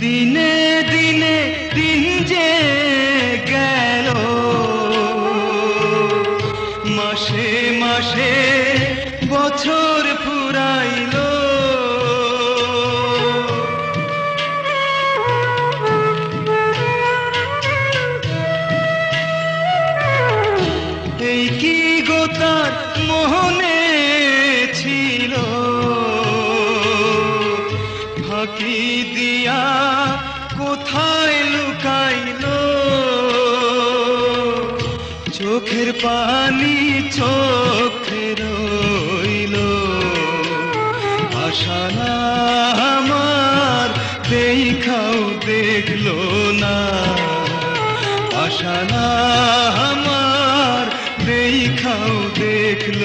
দিনে দিনে দিন যে গেল। মাসে মাসে বছর ফুরাইল। এই কি গো তার ফাঁকি দিয়া, কোথায় লুকাইল? চোখের পানি চোখে রইল। আশানা আমার, দেখাও দেখল না। আশানা আমার, দেখাও দেখল